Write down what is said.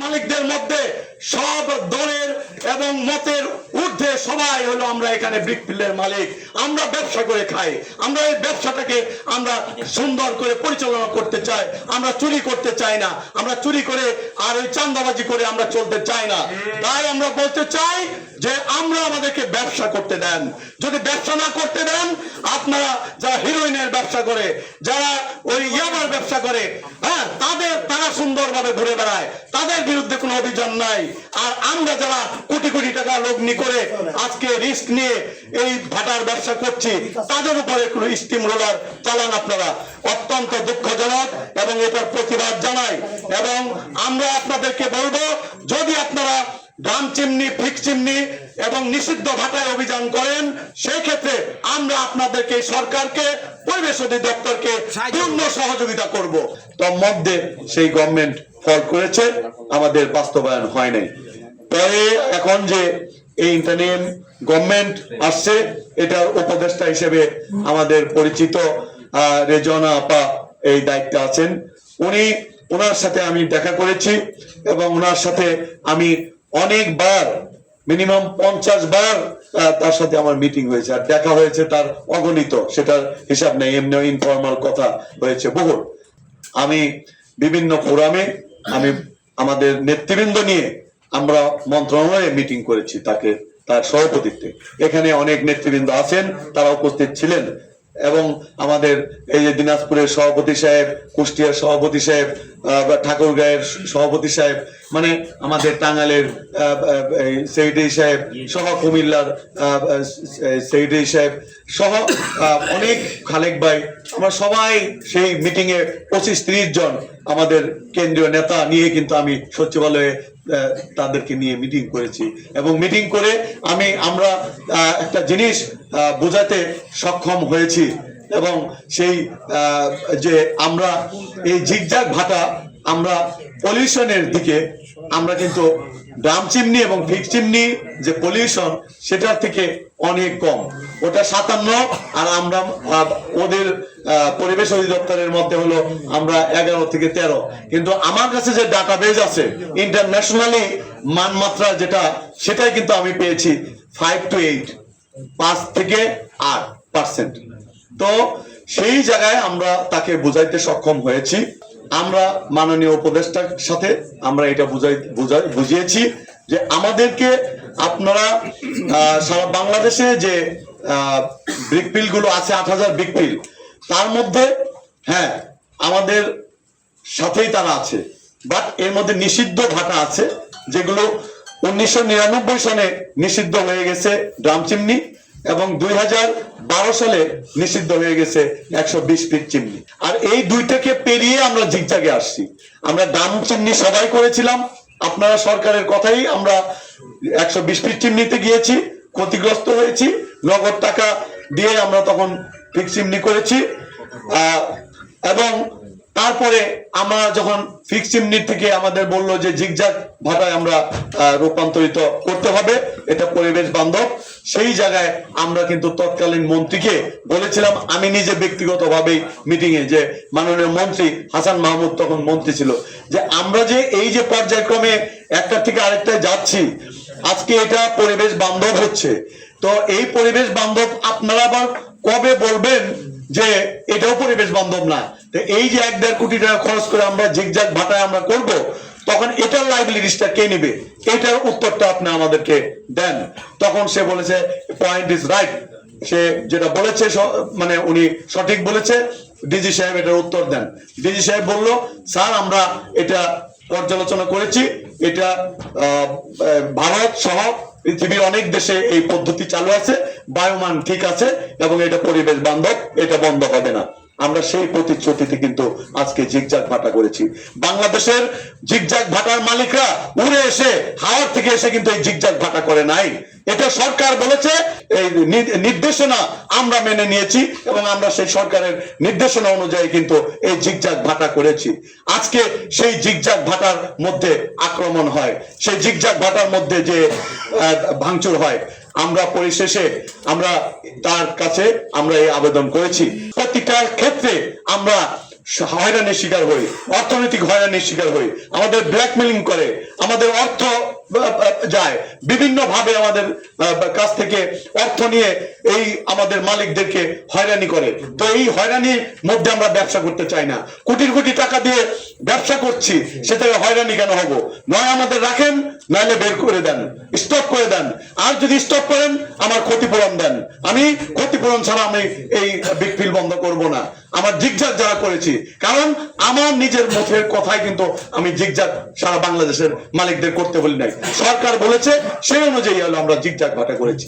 মালিকদের মধ্যে সব দলের এবং মতের ঊর্ধ্বে সবাই হলো আমরা এখানে ব্রিকফিল্ডের মালিক। আমরা ব্যবসা করে খাই। আমরা এই ব্যবসাটাকে আমরা সুন্দর করে পরিচালনা করতে চাই। আমরা চুরি করতে চাই না। আমরা চুরি করে আর ওই চান্দাবাজি করে আমরা চলতে চাই না। তাই আমরা বলতে চাই যে আমরা আমাদেরকে ব্যবসা করতে দেন। যদি ব্যবসা না করতে দেন, আপনারা যারা হিরোইনের ব্যবসা করে, যারা ওই ইয়াবার ব্যবসা করে হ্যাঁ সুন্দরভাবে ঘুরে বেড়ায়। তাদের বিরুদ্ধে কোনো অভিযান নাই। আর আমরা যারা কোটি কোটি টাকা লগ্নি করে আজকে রিস্ক নিয়ে এই ভাটার ব্যবসা করছি, তাদের উপরে কোনো স্টিম রোলার চালান আপনারা। অত্যন্ত দুঃখজনক এবং এটার প্রতিবাদ জানাই। এবং আমরা আপনাদেরকে বলব, যদি আপনারা ড্রাম চিমনি ফিক চিমনি এবং নিষিদ্ধ ভাটায় অভিযান করেন সেই ক্ষেত্রে আমরা আপনাদেরকে সরকারকে পরিবেশ অধিদপ্তরকে পূর্ণ সহযোগিতা করব। তো মধ্যে সেই গভর্নমেন্ট ফল করেছে আমাদের বাস্তবায়ন হয় নাই। পরে এখন যে এই ইন্টারনেম গভর্নমেন্ট আসছে এটার উপদেষ্টা হিসেবে আমাদের পরিচিত রেজনা আপা এই দায়িত্বে আছেন। উনি ওনার সাথে আমি দেখা করেছি এবং ওনার সাথে আমি অনেকবার মিনিমাম পঞ্চাশ বার তার সাথে আমার মিটিং হয়েছে। আর দেখা হয়েছে তার অগণিত, সেটার হিসাব নেই এমনি ইনফর্মাল কথা হয়েছে বহু আমি বিভিন্ন ফোরামে আমি আমাদের নেতৃবৃন্দ নিয়ে আমরা মন্ত্রণালয়ে মিটিং করেছি তাকে, তার সভাপতিত্বে। এখানে অনেক নেতৃবৃন্দ আছেন, তারা উপস্থিত ছিলেন। এবং আমাদের এই যে দিনাজপুরের সভাপতি সাহেব, কুষ্টিয়ার সভাপতি সাহেব ঠাকুরগাঁয়ের সভাপতি সাহেব মানে আমাদের টাঙ্গালের সেক্রেটারি সাহেব, সহ কুমিল্লার সেক্রেটারি সাহেব সহ অনেক খালেক ভাই, আমরা সবাই সেই মিটিংয়ে পঁচিশ ত্রিশ জন আমাদের কেন্দ্রীয় নেতা নিয়ে কিন্তু আমি সচিবালয়ে তাদেরকে নিয়ে মিটিং করেছি। এবং মিটিং করে আমি, আমরা একটা জিনিস বোঝাতে সক্ষম হয়েছি। এবং সেই যে আমরা এই জিগজাগ ভাটা আমরা পলিউশনের দিকে, আমরা কিন্তু ড্রাম চিমনি এবং ফিক চিমনি যে পলিউশন সেটার থেকে অনেক কম। ওটা সাতান্ন, আর আমরা ওদের পরিবেশ অধিদপ্তরের মধ্যে হলো আমরা এগারো থেকে তেরো। কিন্তু আমার কাছে যে ডাটা বেজ আছে ইন্টারন্যাশনালি মানমাত্রা যেটা, সেটাই কিন্তু আমি পেয়েছি ফাইভ টু এইট পাঁচ থেকে আট পার্সেন্ট তো সেই জায়গায় আমরা তাকে বুঝাইতে সক্ষম হয়েছি। আমরা মাননীয় উপদেষ্টার সাথে আমরা এটা বুঝাই বুঝাই বুঝিয়েছি যে আমাদেরকে আপনারা সারা বাংলাদেশে যে ব্রিকপিলগুলো আছে, আট হাজার ব্রিকপিল তার মধ্যে হ্যাঁ আমাদের সাথেই তারা আছে। বাট এর মধ্যে নিষিদ্ধ ভাটা আছে, যেগুলো উনিশশো নিরানব্বই সনে নিষিদ্ধ হয়ে গেছে ড্রাম চিমনি। এবং দুই হাজার বারো সালে নিষিদ্ধ হয়ে গেছে একশো বিশ ফিট চিমনি। আর এই দুইটাকে পেরিয়ে আমরা জিগজাগে আসছি। আমরা ড্রাম চিমনি সবাই করেছিলাম। আপনারা সরকারের কথাই আমরা একশো বিশ ফিট চিমনিতে গিয়েছি, ক্ষতিগ্রস্ত হয়েছি, নগদ টাকা দিয়ে আমরা তখন ফিক্স চিমনি করেছি। এবং তারপরে আমরা যখন ফিক্স চিমনি থেকে আমাদের বলল যে জিগজাগ ভাটায় আমরা রূপান্তরিত করতে হবে, এটা পরিবেশ বান্ধব, সেই জায়গায় আমরা কিন্তু তৎকালীন মন্ত্রীকে বলেছিলাম, আমি নিজে ব্যক্তিগতভাবেই মিটিং এ যে মাননীয় মন্ত্রী হাসান মাহমুদ তখন মন্ত্রী ছিল, যে আমরা যে এই যে পর্যায়ক্রমে একটা থেকে আরেকটায় যাচ্ছি, আজকে এটা পরিবেশ বান্ধব হচ্ছে। তো এই পরিবেশ বান্ধব আপনারা আবার কবে বলবেন যে এটাও পরিবেশ বান্ধব না। তো এই যে এক দেড় কোটি টাকা খরচ করে আমরা জিগজাগ ভাটায় আমরা করব, তখন এটার লাইবিলিটিসটা কে নেবে? এটার উত্তরটা আপনি আমাদেরকে দেন। তখন সে বলেছে পয়েন্ট ইজ রাইট সে যেটা বলেছে মানে উনি সঠিক বলেছে, ডিজি সাহেব এটার উত্তর দেন। ডিজি সাহেব বলল, স্যার, আমরা এটা পর্যালোচনা করেছি। এটা ভারত সহ পৃথিবীর অনেক দেশে এই পদ্ধতি চালু আছে, বায়ুমান ঠিক আছে, এবং এটা পরিবেশ বান্ধব, এটা বন্ধ হবে না। আমরা সেই প্রতিশ্রুতিতে কিন্তু আজকে জিগজাগ ভাটা করেছি। বাংলাদেশের জিগজাগ ভাটার মালিকরা উড়ে এসে হাওয়ার থেকে এসে কিন্তু এই জিগজাগ ভাটা করে নাই। এটা সরকার বলেছে, এই নির্দেশনা আমরা মেনে নিয়েছি এবং আমরা সেই সরকারের নির্দেশনা অনুযায়ী কিন্তু এই জিগজাগ ভাটা করেছি। আজকে সেই জিগজাগ ভাটার মধ্যে আক্রমণ হয়। সেই জিগজাগ ভাটার মধ্যে যে ভাঙচুর হয় আমরা পরিশেষে আমরা তার কাছে আমরা এই আবেদন করেছি। প্রতিটা ক্ষেত্রে আমরা হয়রানির শিকার হই, অর্থনৈতিক হয়রানির শিকার হই, আমাদের ব্ল্যাকমেলিং করে, আমাদের অর্থ যায়। বিভিন্ন ভাবে আমাদের কাছ থেকে অর্থ নিয়ে এই আমাদের মালিকদেরকে হয়রানি করে। তো এই হয়রানির মধ্যে আমরা ব্যবসা করতে চাই না। কোটি কোটি টাকা দিয়ে ব্যবসা করছি, সেটাকে হয়রানি কেন হব? নয় আমাদের রাখেন, নইলে বের করে দেন স্টপ করে দেন। আর যদি স্টপ করেন, আমার ক্ষতিপূরণ দেন। আমি ক্ষতিপূরণ ছাড়া আমি এই বিগ ফিল বন্ধ করব না। আমার জিগজাগ যারা করেছি, কারণ আমার নিজের মুখের কথাই কিন্তু আমি জিগজাগ সারা বাংলাদেশের মালিকদের করতে বলি নাই। সরকার বলেছে, সেই অনুযায়ী হলো আমরা জিগজাগ ভাটা করেছি।